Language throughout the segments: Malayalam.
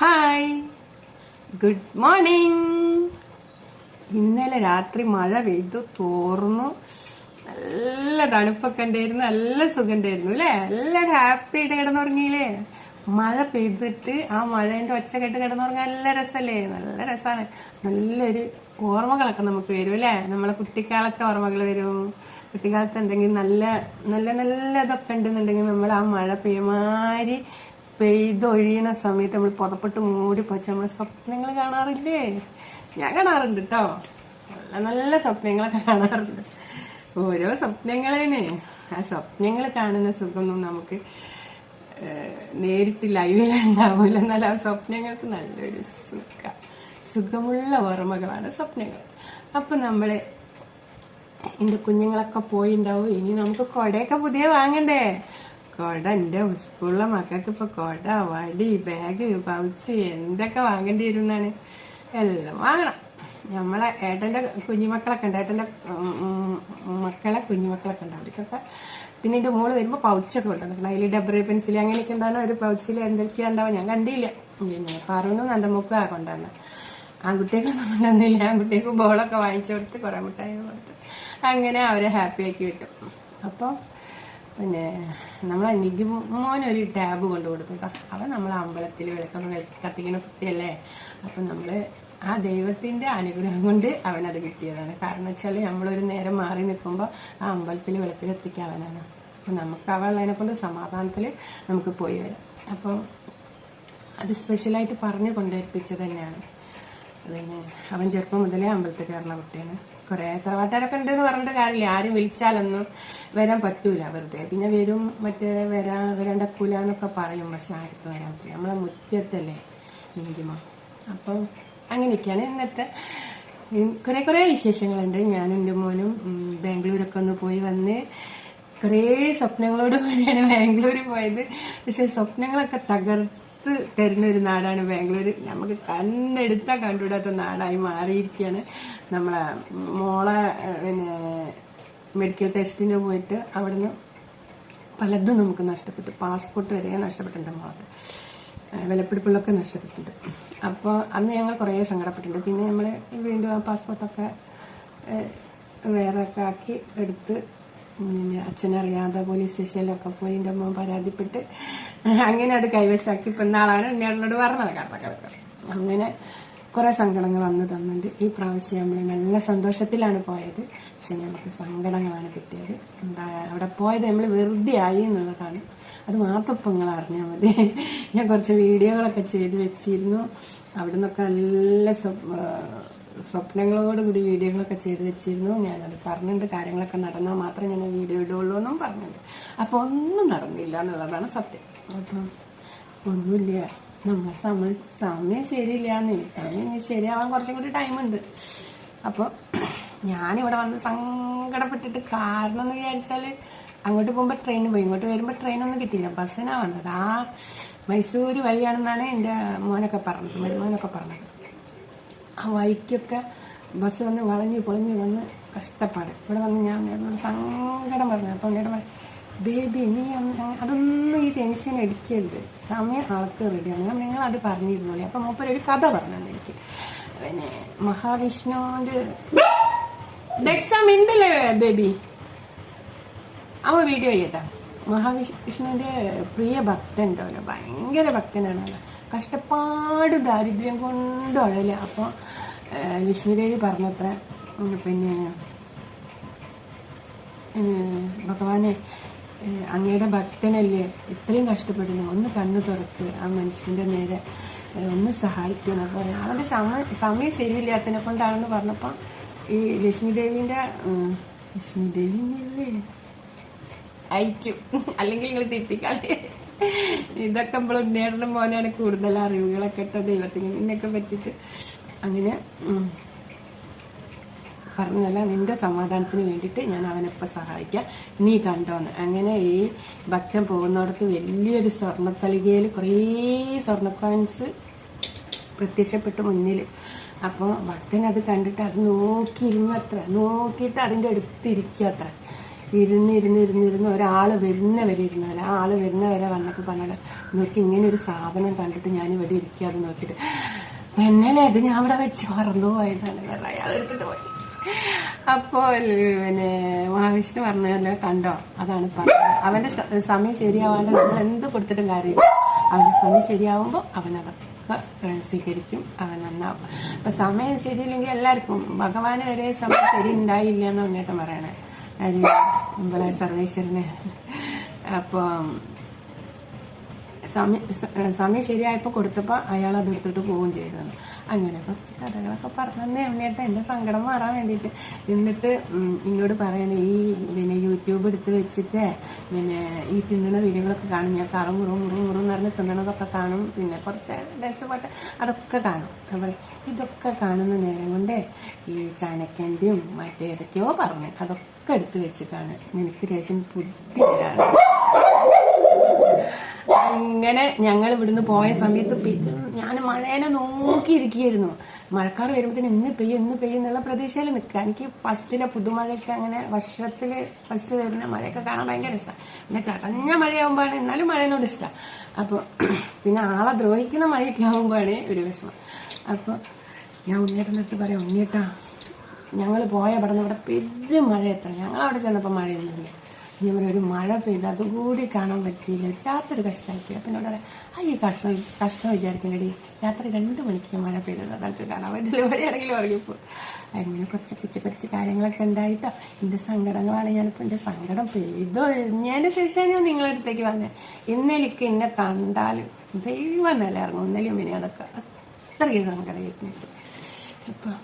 ഹായ്. Good morning. ഇന്നലെ രാത്രി മഴ പെയ്തു തോർന്നു. നല്ല തണുപ്പൊക്കെ ഉണ്ടായിരുന്നു നല്ല സുഖം ഉണ്ടായിരുന്നു അല്ലേ? എല്ലാവരും ഹാപ്പി ആയിട്ട് കിടന്നുറങ്ങിയില്ലേ? മഴ പെയ്തിട്ട് ആ മഴേന്റെ ഒച്ച കേട്ട് കിടന്നുറങ്ങാൻ നല്ല രസമല്ലേ? നല്ല രസമാണ്. നല്ലൊരു ഓർമ്മകളൊക്കെ നമുക്ക് വരും അല്ലേ? നമ്മളെ കുട്ടിക്കാലത്തെ ഓർമ്മകൾ വരും. കുട്ടിക്കാലത്ത് എന്തെങ്കിലും നല്ല നല്ല നല്ല ഇതൊക്കെ ഉണ്ടെന്നുണ്ടെങ്കിൽ നമ്മൾ ആ മഴ പെയ്മാരി പെയ്തൊഴിയണ സമയത്ത് നമ്മൾ പുതപ്പെട്ട് മൂടി പോച്ച് നമ്മൾ സ്വപ്നങ്ങൾ കാണാറില്ലേ? ഞാൻ കാണാറുണ്ട് കേട്ടോ നല്ല നല്ല സ്വപ്നങ്ങളൊക്കെ കാണാറുണ്ട്. ഓരോ സ്വപ്നങ്ങളേനെ. ആ സ്വപ്നങ്ങൾ കാണുന്ന സുഖമൊന്നും നമുക്ക് നേരിട്ട് ലൈവിൽ ഉണ്ടാവില്ല. എന്നാൽ ആ സ്വപ്നങ്ങൾക്ക് നല്ലൊരു സുഖ. സുഖമുള്ള ഓർമ്മകളാണ് സ്വപ്നങ്ങൾ. അപ്പം നമ്മൾ എന്റെ കുഞ്ഞുങ്ങളൊക്കെ പോയിണ്ടാവും. ഇനി നമുക്ക് കൊടയൊക്കെ പുതിയ വാങ്ങണ്ടേ? കൊട എന്റെ സ്കൂളിലെ മക്കൾക്ക് ഇപ്പോൾ കൊട വടി ബാഗ് പൗച്ച് എന്തൊക്കെ വാങ്ങേണ്ടി വരും എന്നാണ് എല്ലാം വാങ്ങണം. നമ്മളെ ഏട്ടന്റെ കുഞ്ഞുമക്കളൊക്കെ ഉണ്ട്. ഏട്ടന്റെ മക്കളെ കുഞ്ഞുമക്കളൊക്കെ ഉണ്ട്. അവർക്കൊക്കെ പിന്നെ എന്റെ മോൾ വരുമ്പോൾ പൗച്ചൊക്കെ കൊണ്ടുവന്നിട്ടുണ്ട് അതിൽ ഡബറി പെൻസിൽ അങ്ങനെയൊക്കെ ഉണ്ടാകുന്ന ഒരു പൗച്ചിൽ എന്തൊക്കെയാ ഉണ്ടാവും ഞാൻ കണ്ടില്ല. പിന്നെ പറഞ്ഞു നന്ദമുക്ക് ആ കൊണ്ടുവന്നത് ആൺകുട്ടിയൊക്കെ കൊണ്ടുവന്നില്ല. ആൺകുട്ടിക്ക് ബോളൊക്കെ വാങ്ങിച്ചു കൊടുത്ത് കുറേ മുട്ടായി കൊടുത്ത്. അങ്ങനെ അവരെ ഹാപ്പിയാക്കി വിട്ടു. അപ്പോൾ പിന്നെ നമ്മളെ നിഗിമോനൊരു ടാബ് കൊണ്ടു കൊടുത്തു കേട്ടോ. അവൻ നമ്മളെ അമ്പലത്തിൽ വിളക്കം വെളി- കത്തിക്കുന്ന കുട്ടിയല്ലേ? അപ്പം നമ്മൾ ആ ദൈവത്തിന്റെ അനുഗ്രഹം കൊണ്ട് അവനത് കിട്ടിയതാണ്. കാരണം വെച്ചാൽ നമ്മളൊരു നേരം മാറി നിൽക്കുമ്പോൾ ആ അമ്പലത്തിൽ വിളക്ക് കത്തിക്കാവനാണ് അപ്പം നമുക്ക് അവളതിനെ കൊണ്ട് സമാധാനത്തിൽ നമുക്ക് പോയി വരാം. അപ്പോൾ അത് സ്പെഷ്യലായിട്ട് പറഞ്ഞു കൊണ്ടേൽപ്പിച്ചത് തന്നെയാണ്. പിന്നെ അവൻ ചെറുപ്പം മുതലേ അമ്പലത്തിൽ കയറുന്ന കുട്ടിയാണ്. കുറേ തറവാട്ടുകാരൊക്കെ ഉണ്ടെന്ന് പറഞ്ഞിട്ട് കാര്യമില്ല. ആരും വിളിച്ചാലൊന്നും വരാൻ പറ്റൂല വെറുതെ. പിന്നെ വരും മറ്റേ വരാ വരണ്ടക്കൂല എന്നൊക്കെ പറയും. പക്ഷെ ആർക്കും വരാൻ പറ്റില്ല. നമ്മളെ മുറ്റത്തല്ലേ നീതിമ അപ്പം അങ്ങനെയൊക്കെയാണ് ഇന്നത്തെ കുറേ കുറേ വിശേഷങ്ങളുണ്ട്. ഞാൻ എന്റെ മോനും ബാംഗ്ലൂരൊക്കെ ഒന്ന് പോയി വന്ന് കുറേ സ്വപ്നങ്ങളോട് കൂടിയാണ് ബാംഗ്ലൂർ പോയത്. പക്ഷെ സ്വപ്നങ്ങളൊക്കെ തകർത്ത് തരുന്ന ഒരു നാടാണ് ബാംഗ്ലൂർ നമുക്ക് കണ്ണെടുത്താൽ കണ്ടുവിടാത്ത നാടായി മാറിയിരിക്കുകയാണ് നമ്മളെ മോളെ പിന്നെ മെഡിക്കൽ ടെസ്റ്റിന് പോയിട്ട് അവിടുന്ന് പലതും നമുക്ക് നഷ്ടപ്പെട്ടു. പാസ്പോർട്ട് വരെ നഷ്ടപ്പെട്ടിട്ടുണ്ട് മോളത്ത് വിലപ്പിടിപ്പുകളൊക്കെ നഷ്ടപ്പെട്ടിട്ടുണ്ട്. അപ്പോൾ അന്ന് ഞങ്ങൾ കുറേ സങ്കടപ്പെട്ടിട്ടുണ്ട്. പിന്നെ നമ്മൾ വീണ്ടും ആ പാസ്പോർട്ടൊക്കെ വേറെ ഒക്കെ ആക്കി എടുത്ത് പിന്നെ അച്ഛനറിയാതെ പോലീസ് സ്റ്റേഷനിലൊക്കെ പോയി എന്റെ അമ്മ പരാതിപ്പെട്ട് അങ്ങനെ അത് കൈവശാക്കി. ഇപ്പം നാളാണ് എന്നോട് പറഞ്ഞത് കഥകളൊക്കെ അങ്ങനെ കുറേ സങ്കടങ്ങൾ അന്ന് തന്നിട്ടുണ്ട് ഈ പ്രാവശ്യം നമ്മൾ നല്ല സന്തോഷത്തിലാണ് പോയത്. പക്ഷെ നമുക്ക് സങ്കടങ്ങളാണ് കിട്ടിയത്. എന്താ അവിടെ പോയത് നമ്മൾ വെറുതെ ആയി എന്നുള്ളതാണ്. അത് മാത്രം ഇപ്പം നിങ്ങൾ അറിഞ്ഞാൽ മതി. ഞാൻ കുറച്ച് വീഡിയോകളൊക്കെ ചെയ്ത് വെച്ചിരുന്നു. അവിടെ നിന്നൊക്കെ നല്ല സ്വപ്- സ്വപ്നങ്ങളോട് കൂടി വീഡിയോകളൊക്കെ ചെയ്ത് വെച്ചിരുന്നു. ഞാനത് പറഞ്ഞിട്ടുണ്ട്. കാര്യങ്ങളൊക്കെ നടന്നാൽ മാത്രമേ ഞാൻ വീഡിയോ ഇടുള്ളൂ എന്നും പറഞ്ഞിട്ടുണ്ട്. അപ്പോൾ ഒന്നും നടന്നില്ല എന്നുള്ളതാണ് സത്യം. അപ്പം ഒന്നുമില്ല. നമ്മളെ സമയം സമയം ശരിയില്ലാന്നേ. സമയം ശരിയാവാൻ കുറച്ചും കൂടി ടൈമുണ്ട്. അപ്പോൾ ഞാനിവിടെ വന്ന് സങ്കടപ്പെട്ടിട്ട് കാരണം എന്ന് വിചാരിച്ചാൽ അങ്ങോട്ട് പോകുമ്പോൾ ട്രെയിൻ പോയി. ഇങ്ങോട്ട് വരുമ്പോൾ ട്രെയിനൊന്നും കിട്ടിയില്ല. ബസ്സിനാണ് വന്നത്. ആ മൈസൂർ വഴിയാണെന്നാണ് എന്റെ മോനൊക്കെ പറഞ്ഞത്. മരുമോനൊക്കെ പറഞ്ഞത്. ആ വഴിക്കൊക്കെ ബസ് വന്ന് വളഞ്ഞ് പൊളിഞ്ഞ് വന്ന് കഷ്ടപ്പാട്. ഇവിടെ വന്ന് ഞാൻ എന്നോട് സങ്കടം പറഞ്ഞു. അപ്പം എന്നോട് പറഞ്ഞു ബേബി നീ അതൊന്നും ഈ ടെൻഷൻ എടുക്കരുത്. സമയം ആൾക്ക് റെഡിയാണ് ഞാൻ നിങ്ങൾ അത് പറഞ്ഞിരുന്നോളി. അപ്പം മൂപ്പര് ഒരു കഥ പറഞ്ഞു എനിക്ക്. പിന്നെ മഹാവിഷ്ണുവിന്റെ എക്സാം ഉണ്ടല്ലേ ബേബി? അവ വീഡിയോ ചെയ്യട്ടെ. മഹാവിഷ്ണുവിന്റെ പ്രിയ ഭക്തൻ ഭയങ്കര ഭക്തനാണ് അവൻ. കഷ്ടപ്പാട് ദാരിദ്ര്യം കൊണ്ട് അഴല അപ്പോൾ ലക്ഷ്മിദേവി പറഞ്ഞത്ര പിന്നെ ഭഗവാനെ അങ്ങയുടെ ഭക്തനല്ലേ ഇത്രയും കഷ്ടപ്പെടുന്നു? ഒന്ന് കണ്ണു തുറക്ക് ആ മനുഷ്യന്റെ നേരെ ഒന്ന് സഹായിക്കണം അപ്പോൾ അവന്റെ സമയം സമയം ശരിയില്ലാത്തതിനെ കൊണ്ടാണെന്ന് പറഞ്ഞപ്പോൾ ഈ ലക്ഷ്മി ദേവീന്റെ ലക്ഷ്മി അല്ലെങ്കിൽ നിങ്ങൾ തെറ്റിക്കാളെ ഇതൊക്കെ നമ്മൾ ഉണ്ണേറിന്റെ മോനാണ് കൂടുതൽ അറിവുകളൊക്കെ ഇട്ട ദൈവത്തിന് എന്നൊക്കെ പറ്റിയിട്ട്. അങ്ങനെ പറഞ്ഞല്ല നിന്റെ സമാധാനത്തിന് വേണ്ടിയിട്ട് ഞാൻ അവനെപ്പം സഹായിക്കാം. നീ കണ്ടോന്ന്. അങ്ങനെ ഈ ഭക്തൻ പോകുന്നിടത്ത് വലിയൊരു സ്വർണത്തളികയിൽ കുറേ സ്വർണ കോയിൻസ് പ്രത്യക്ഷപ്പെട്ടു മുന്നിൽ അപ്പോൾ ഭക്തൻ അത് കണ്ടിട്ട് അത് നോക്കിയിരുന്നത്ര നോക്കിയിട്ട് അതിന്റെ അടുത്തിരിക്കുക അത്ര. ഇരുന്ന് ഇരുന്ന് ഇരുന്ന് ഇരുന്ന് ഒരാൾ വരുന്ന വരെ ഇരുന്നാൽ ആ ആൾ വരുന്ന വരെ വന്നപ്പോൾ പറഞ്ഞത് നോക്കി ഇങ്ങനെ ഒരു സാധനം കണ്ടിട്ട് ഞാൻ ഇവിടെ ഇരിക്കാതെ നോക്കിയിട്ട് തന്നെയല്ലേ അത് ഞാൻ അവിടെ വെച്ച് മറന്നു പോയതാണ്. അയാൾ എടുത്തിട്ട് പോയി. അപ്പോൾ പിന്നെ മഹാവിഷ്ണു പറഞ്ഞല്ലോ കണ്ടോ? അതാണ് പറഞ്ഞത്. അവന്റെ സ- സമയം ശരിയാവാണ്ട് നമ്മൾ എന്ത് കൊടുത്തിട്ടും കാര്യമില്ല. അവന്റെ സമയം ശരിയാവുമ്പോൾ അവനതൊക്കെ സ്വീകരിക്കും അവൻ നന്നാവും. അപ്പൊ സമയം ശരിയില്ലെങ്കിൽ എല്ലാവർക്കും ഭഗവാന് വരെ സമയം ശരി ഉണ്ടായില്ല എന്ന് പറഞ്ഞിട്ട് പറയണേ. അത് നമ്മളെ സർവേശ്വരന് അപ്പം സമയം സമയം ശരിയായപ്പോൾ കൊടുത്തപ്പോൾ അയാൾ അത് എടുത്തിട്ട് പോവുകയും ചെയ്തു അങ്ങനെ കുറച്ച് കഥകളൊക്കെ പറഞ്ഞു ഉണ്ണിയേട്ട എന്റെ സങ്കടം മാറാൻ വേണ്ടിയിട്ട്. എന്നിട്ട് എന്നോട് പറയണേ ഈ പിന്നെ യൂട്യൂബ് എടുത്ത് വെച്ചിട്ട് പിന്നെ ഈ തിന്നണ വീഡിയോകളൊക്കെ കാണും. ഞാൻ കറും മുറും മുറും മുറും എന്ന് പറഞ്ഞ് തിന്നണതൊക്കെ കാണും. പിന്നെ കുറച്ച് ഡാൻസ് പാട്ട് അതൊക്കെ കാണും. അപ്പോൾ ഇതൊക്കെ കാണുന്ന നേരം കൊണ്ട് ഈ ചാണക്യന്റെയും മറ്റേതൊക്കെയോ പറഞ്ഞു അതൊക്കെ എടുത്ത് വെച്ചിട്ടാണ്. എനിക്ക് രേഷൻ ബുദ്ധി അങ്ങനെ ഞങ്ങൾ ഇവിടുന്ന് പോയ സമയത്ത് ഞാൻ മഴേനെ നോക്കിയിരിക്കുകയായിരുന്നു. മഴക്കാർ വരുമ്പോഴത്തേന് ഇന്ന് പെയ്യും ഇന്ന് പെയ്യും എന്നുള്ള പ്രതീക്ഷയിൽ നിൽക്കുക. എനിക്ക് ഫസ്റ്റിലെ പുതുമഴയൊക്കെ അങ്ങനെ വർഷത്തിൽ ഫസ്റ്റ് വരുന്ന മഴയൊക്കെ കാണാൻ ഭയങ്കര ഇഷ്ടമാണ് പിന്നെ ചടഞ്ഞ മഴയാകുമ്പോഴാണ് എന്നാലും മഴേനോട് ഇഷ്ടമാണ് അപ്പോൾ പിന്നെ ആളെ ദ്രോഹിക്കുന്ന മഴയൊക്കെ ആകുമ്പോഴാണ് ഒരു വിഷമം. അപ്പോൾ ഞാൻ ഉണ്ണിയേട്ടന്റെ അടുത്ത് പറയാം ഉണ്ണിയേട്ടാ ഞങ്ങൾ പോയ പടന്ന് ഇവിടെ പെരും മഴ എത്ര. ഞങ്ങൾ അവിടെ ചെന്നപ്പോൾ മഴയൊന്നുമില്ല. ഇവിടെ ഒരു മഴ പെയ്ത് അതുകൂടി കാണാൻ പറ്റിയില്ല. രാത്രി കഷ്ടമായിപ്പോയി അപ്പം എന്നോട് പറയാം ആ ഈ കഷ്ടം കഷ്ടം വിചാരിക്കില്ലടി രാത്രി രണ്ട് മണിക്ക് മഴ പെയ്തത്. അതൊക്കെ കാണാൻ പറ്റില്ല. എവിടെയാണെങ്കിലും ഉറങ്ങിപ്പോൾ അങ്ങനെ കുറച്ച് പിച്ച് പിടിച്ച് കാര്യങ്ങളൊക്കെ ഉണ്ടായിട്ടോ. എന്റെ സങ്കടങ്ങളാണ് ഞാനിപ്പോൾ എന്റെ സങ്കടം പെയ്തോ എഴുതിയതിന് ശേഷമാണ് ഞാൻ നിങ്ങളുടെ അടുത്തേക്ക് വന്നത് ഇന്നെനിക്ക് എന്നെ കണ്ടാൽ ദൈവം നില ഇറങ്ങും ഇന്നലെയും പിന്നെ അതൊക്കെ അത്രയും സങ്കടമായിരുന്നു ഇപ്പം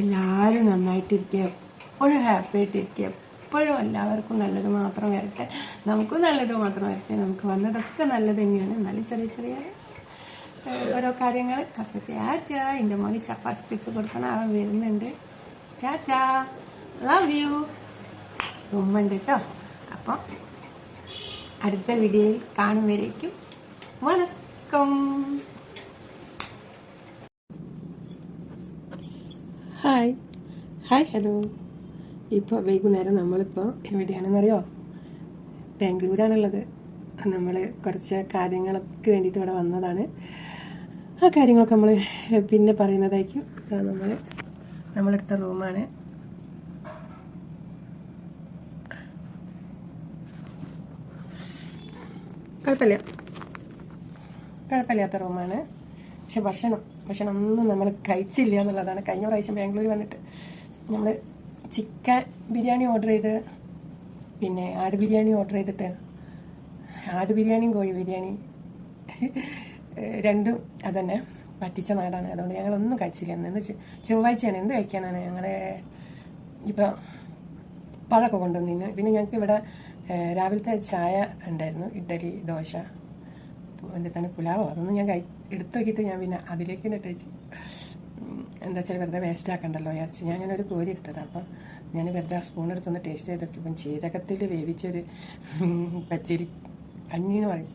എല്ലാവരും നന്നായിട്ടിരിക്കുക. എപ്പോഴും ഹാപ്പി ആയിട്ടിരിക്കുക. എപ്പോഴും എല്ലാവർക്കും നല്ലത് മാത്രം വരട്ടെ. നമുക്കും നല്ലത് മാത്രം വരട്ടെ. നമുക്ക് വന്നതൊക്കെ നല്ലത് തന്നെയാണ്. എന്നാലും ചെറിയ ചെറിയ ഓരോ കാര്യങ്ങൾ. കത്തത്തെ ആറ്റാ എന്റെ മോന് ചപ്പാത്തി ചുട്ട് കൊടുക്കണം. അവൻ വരുന്നുണ്ട്. ചാറ്റാ ലവ് യു ഉമ്മുണ്ട് കേട്ടോ അപ്പം അടുത്ത വീഡിയോയിൽ കാണും വരേക്കും വണക്കം. ഹായ് ഹായ് ഹലോ ഇപ്പോൾ വൈകുന്നേരം നമ്മളിപ്പോൾ എവിടെയാണെന്നറിയോ? ബാംഗ്ലൂരാണുള്ളത്. നമ്മൾ കുറച്ച് കാര്യങ്ങൾക്ക് വേണ്ടിട്ട് ഇവിടെ വന്നതാണ്. ആ കാര്യങ്ങളൊക്കെ നമ്മൾ പിന്നെ പറയുന്നതായിരിക്കും. നമ്മൾ നമ്മളെടുത്ത റൂമാണ്. കുഴപ്പമില്ല. കുഴപ്പമില്ലാത്ത റൂമാണ്. പക്ഷെ ഭക്ഷണം ഭക്ഷണം ഒന്നും നമ്മൾ കഴിച്ചില്ല എന്നുള്ളതാണ്. കഴിഞ്ഞ പ്രാവശ്യം ബാംഗ്ലൂർ വന്നിട്ട് നമ്മൾ ചിക്കൻ ബിരിയാണി ഓർഡർ ചെയ്ത് പിന്നെ ആട് ബിരിയാണി ഓർഡർ ചെയ്തിട്ട് ആട് ബിരിയാണിയും കോഴി ബിരിയാണി രണ്ടും അതന്നെ പറ്റിച്ച നാടാണ്. അതുകൊണ്ട് ഞങ്ങളൊന്നും കഴിച്ചില്ല. എന്ന് ചൊവ്വാഴ്ചയാണ്. എന്ത് കഴിക്കാനാണ് ഞങ്ങളെ? ഇപ്പോൾ പഴമൊക്കെ കൊണ്ടുവന്നിന് പിന്നെ ഞങ്ങൾക്ക് ഇവിടെ രാവിലത്തെ ചായ ഉണ്ടായിരുന്നു. ഇഡ്ഡലി ദോശ എന്റെ തന്നെ പുലാവോ? അതൊന്നും ഞാൻ കഴി എടുത്തു നോക്കിയിട്ട് ഞാൻ പിന്നെ അതിലേക്ക് തന്നെ ഇട്ടേച്ച് എന്താ വെച്ചാൽ വെറുതെ വേസ്റ്റ് ആക്കണ്ടല്ലോ വിചാരിച്ച്. ഞാൻ അങ്ങനെ ഒരു കോരി എടുത്തത്. അപ്പം ഞാൻ വെറുതെ ആ സ്പൂൺ എടുത്തൊന്ന് ടേസ്റ്റ് ചെയ്ത് നോക്കിയപ്പം ചീരകത്തിൽ വേവിച്ചൊരു പച്ചരി കഞ്ഞി എന്ന് പറയും.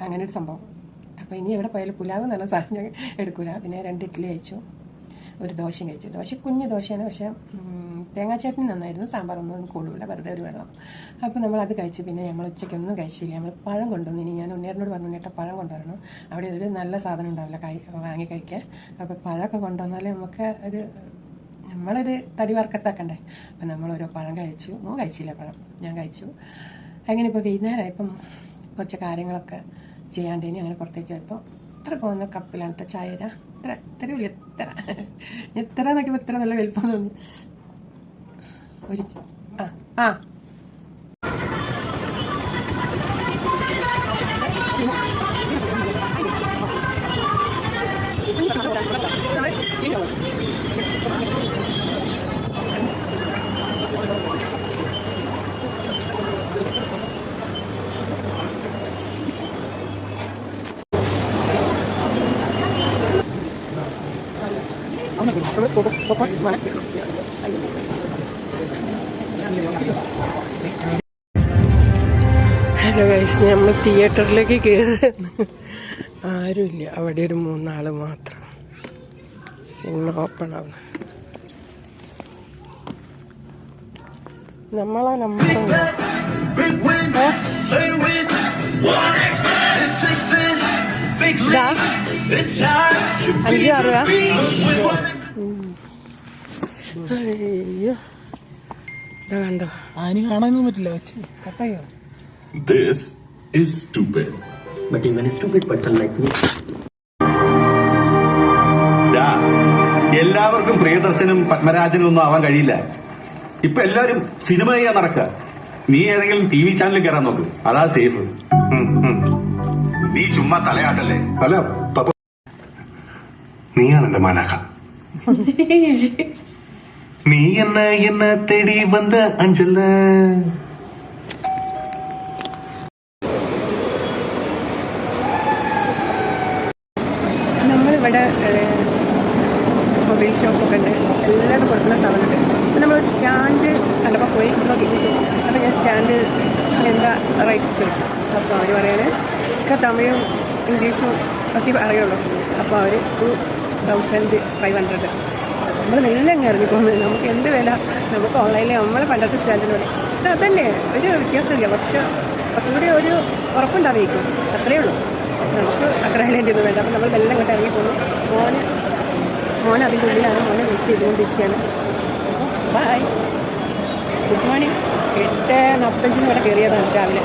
അങ്ങനെ ഒരു സംഭവം. അപ്പോൾ ഇനി എവിടെ പോയാലും പുലാവ് എന്നുള്ള സാധനം എടുക്കൂല. പിന്നെ രണ്ട് ഇഡ്ഡലി കഴിച്ചു. ഒരു ദോശയും കഴിച്ചു. ദോശ കുഞ്ഞു ദോശയാണ്. പക്ഷേ തേങ്ങാ ചേട്ടനി നന്നായിരുന്നു സാമ്പാറൊന്നും കൂടുതല വെറുതെ ഒരു വെള്ളം. അപ്പോൾ നമ്മൾ അത് കഴിച്ച് പിന്നെ നമ്മൾ ഉച്ചയ്ക്കൊന്നും കഴിച്ചില്ല. നമ്മൾ പഴം കൊണ്ടുവന്നു. ഇനി ഞാൻ ഉണ്ണേറിനോട് പറഞ്ഞു ഉണ്ണേട്ട പഴം കൊണ്ടുവരണം. അവിടെ ഒരു നല്ല സാധനം ഉണ്ടാവില്ല കൈ വാങ്ങി കഴിക്കാൻ. അപ്പോൾ പഴമൊക്കെ കൊണ്ടുവന്നാലേ നമുക്ക് ഒരു നമ്മളൊരു തടി വർക്കത്താക്കണ്ടേ അപ്പം നമ്മൾ ഓരോ പഴം കഴിച്ചു. ഓ കഴിച്ചില്ല പഴം. ഞാൻ കഴിച്ചു. അങ്ങനെ ഇപ്പോൾ വൈകുന്നേരം ഇപ്പം കുറച്ച് കാര്യങ്ങളൊക്കെ ചെയ്യാണ്ടേനി അങ്ങനെ പുറത്തേക്ക് പോയപ്പോൾ ഇത്ര പോകുന്ന? കപ്പിലാണ് കേട്ടോ ചായ ഇതാ. ഇത്ര ഇത്ര വലിയ ഇത്ര ഇത്ര നോക്കിയപ്പോൾ ഇത്ര നല്ല വലിപ്പം തോന്നി. ああ。こあ、あこ、ここ、ഹലോ ഗൈസ് നമ്മൾ തിയേറ്ററിലേക്ക് കയറുന്നു ആരുമില്ല. അവിടെ ഒരു മൂന്നാൾ മാത്രം. സിനിമ ഓപ്പൺ ആവുന്ന നമ്മളാ നമ്മൾ അഞ്ചാറ് കണ്ടോ? കാണാനൊന്നും പറ്റില്ല കട്ടായോ? This is stupid. But even a stupid person like me. ദാ, എല്ലാവർക്കും പ്രിയദർശനും പത്മരാജനും ഒന്നും ആവാൻ കഴിയില്ല. ഇപ്പൊ എല്ലാരും സിനിമ ചെയ്യാൻ നടക്കുക നീ ഏതെങ്കിലും ടി വി ചാനലിൽ കയറാൻ നോക്ക്. അതാ സേഫ്. നീ ചുമ്മാ തലയാട്ടല്ലേ? അല്ല പപ്പ നീയാണ് എന്റെ മാനാക്ക. നീ എന്ന എന്ന തേടി വന്ന നമ്മൾ നമ്മളിവിടെ മൊബൈൽ ഷോപ്പൊക്കെ ഉണ്ട്. എല്ലാതും കൊടുക്കുന്ന സാധനമുണ്ട്. അപ്പം നമ്മളൊരു സ്റ്റാൻഡ് കണ്ടപ്പോൾ പോയി നോക്കി. അപ്പം ഞാൻ സ്റ്റാൻഡ് എന്താ റേറ്റ് ചോദിച്ചു. അപ്പോൾ അവർ പറയാൻ ഒക്കെ തമിഴും ഇംഗ്ലീഷും ഒക്കെ അറിയുള്ളൂ. അപ്പോൾ അവർ ടു തൗസൻഡ് ഫൈവ് ഹൺഡ്രഡ് നമ്മൾ മെല്ലെ അങ്ങ് ഇറങ്ങിപ്പോകുന്നത്. നമുക്ക് എന്ത് വില? നമുക്ക് ഓൺലൈനിൽ നമ്മൾ പണ്ടത്തെ സ്റ്റാൻഡിന് പറയും അതന്നെ ഒരു വ്യത്യാസമില്ല. പക്ഷെ കുറച്ചും കൂടി ഒരു ഉറപ്പുണ്ടാവേക്കും അത്രയേ ഉള്ളൂ. നമുക്ക് അത്ര വേണ്ടിയൊന്നും വേണ്ട അപ്പം നമ്മൾ മെല്ലെ അങ്ങോട്ട് ഇറങ്ങി പോകുന്നു മോന് മോൻ അതിന്റെ ഉള്ളിലാണ്. മോനെ വെയിറ്റ് ചെയ്തുകൊണ്ടിരിക്കുകയാണ് ബൈ ഗുഡ് മോർണിംഗ് എട്ട് നാൽപ്പത്തഞ്ചിന് ഇവിടെ കയറിയതാണ് രാവിലെ.